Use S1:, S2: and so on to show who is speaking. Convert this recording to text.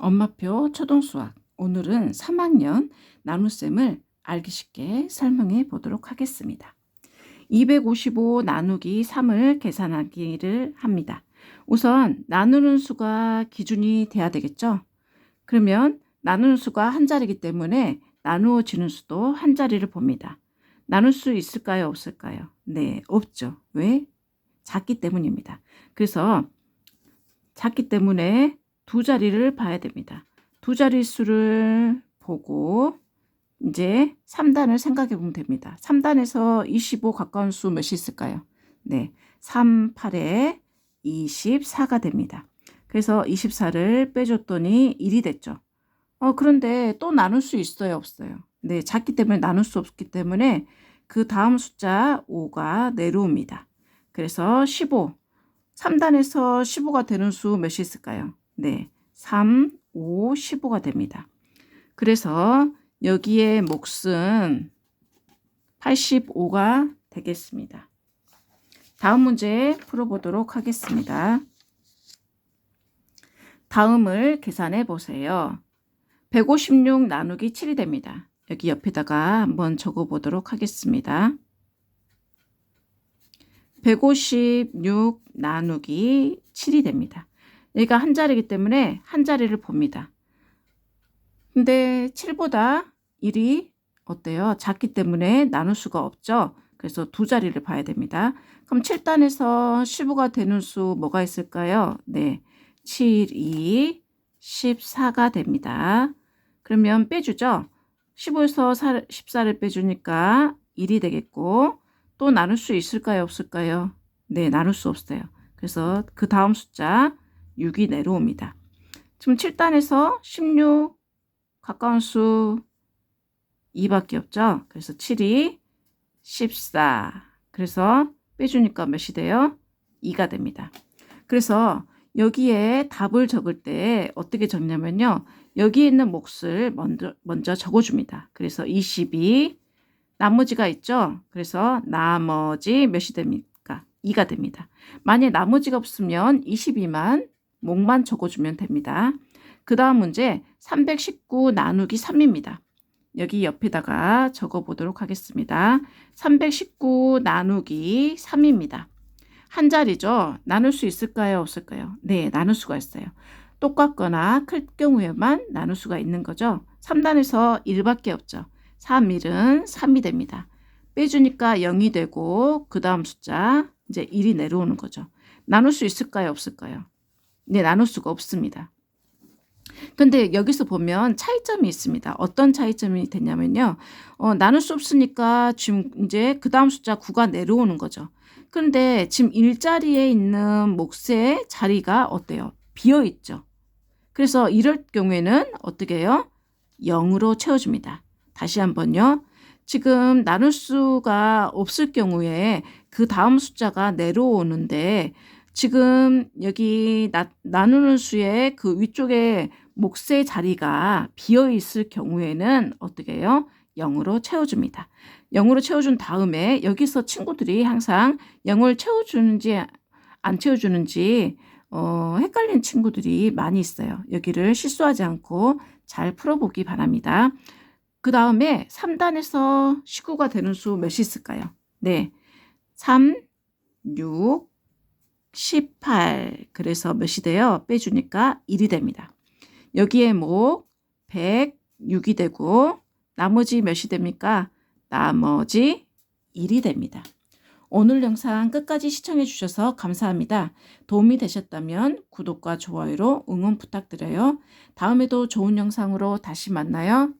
S1: 엄마표 초등수학 오늘은 3학년 나눗셈을 알기 쉽게 설명해 보도록 하겠습니다. 255 나누기 3을 계산하기를 합니다. 우선 나누는 수가 기준이 돼야 되겠죠? 그러면 나누는 수가 한 자리이기 때문에 나누어지는 수도 한 자리를 봅니다. 나눌 수 있을까요? 없을까요? 네, 없죠. 왜? 작기 때문입니다. 그래서 작기 때문에 두 자리를 봐야 됩니다. 두 자리 수를 보고 이제 3단을 생각해 보면 됩니다. 3단에서 25 가까운 수 몇이 있을까요? 네. 3, 8에 24가 됩니다. 그래서 24를 빼줬더니 1이 됐죠. 어, 그런데 또 나눌 수 있어요? 없어요? 네. 작기 때문에 나눌 수 없기 때문에 그 다음 숫자 5가 내려옵니다. 그래서 15. 3단에서 15가 되는 수 몇이 있을까요? 네. 3, 5, 15가 됩니다. 그래서 여기에 몫은 85가 되겠습니다. 다음 문제 풀어보도록 하겠습니다. 다음을 계산해 보세요. 156 나누기 7이 됩니다. 여기 옆에다가 한번 적어 보도록 하겠습니다. 156 나누기 7이 됩니다. 여기가 한 자리이기 때문에 한 자리를 봅니다. 근데 7보다 1이 어때요? 작기 때문에 나눌 수가 없죠. 그래서 두 자리를 봐야 됩니다. 그럼 7단에서 15가 되는 수 뭐가 있을까요? 네. 7, 2, 14가 됩니다. 그러면 빼주죠. 15에서 14를 빼주니까 1이 되겠고 또 나눌 수 있을까요? 없을까요? 네, 나눌 수 없어요. 그래서 그 다음 숫자 6이 내려옵니다. 지금 7단에서 16 가까운 수 2밖에 없죠. 그래서 7이 14. 그래서 빼주니까 몇이 돼요? 2가 됩니다. 그래서 여기에 답을 적을 때 어떻게 적냐면요. 여기 있는 몫을 먼저, 먼저 적어줍니다. 그래서 22, 나머지가 있죠. 그래서 나머지 몇이 됩니까? 2가 됩니다. 만약 나머지가 없으면 22만 몫만 적어주면 됩니다. 그 다음 문제 319 나누기 3입니다. 여기 옆에다가 적어보도록 하겠습니다. 319 나누기 3입니다. 한 자리죠. 나눌 수 있을까요? 없을까요? 네, 나눌 수가 있어요. 똑같거나 클 경우에만 나눌 수가 있는 거죠. 3단에서 1밖에 없죠. 3, 1은 3이 됩니다. 빼주니까 0이 되고 그 다음 숫자 이제 1이 내려오는 거죠. 나눌 수 있을까요? 없을까요? 네, 나눌 수가 없습니다. 근데 여기서 보면 차이점이 있습니다. 어떤 차이점이 되냐면요. 어, 나눌 수 없으니까 지금 이제 그 다음 숫자 9가 내려오는 거죠. 그런데 지금 일자리에 있는 몫의 자리가 어때요? 비어 있죠. 그래서 이럴 경우에는 어떻게 해요? 0으로 채워줍니다. 다시 한번요. 지금 나눌 수가 없을 경우에 그 다음 숫자가 내려오는데 지금 여기 나, 나누는 수의 그 위쪽에 몫의 자리가 비어 있을 경우에는 어떻게 해요? 0으로 채워줍니다. 0으로 채워준 다음에 여기서 친구들이 항상 0을 채워주는지 안 채워주는지 어, 헷갈리는 친구들이 많이 있어요. 여기를 실수하지 않고 잘 풀어보기 바랍니다. 그 다음에 3단에서 19가 되는 수 몇이 있을까요? 네. 3, 6, 18. 그래서 몇이 돼요? 빼주니까 1이 됩니다. 여기에 뭐 106이 되고 나머지 몇이 됩니까? 나머지 1이 됩니다. 오늘 영상 끝까지 시청해 주셔서 감사합니다. 도움이 되셨다면 구독과 좋아요로 응원 부탁드려요. 다음에도 좋은 영상으로 다시 만나요.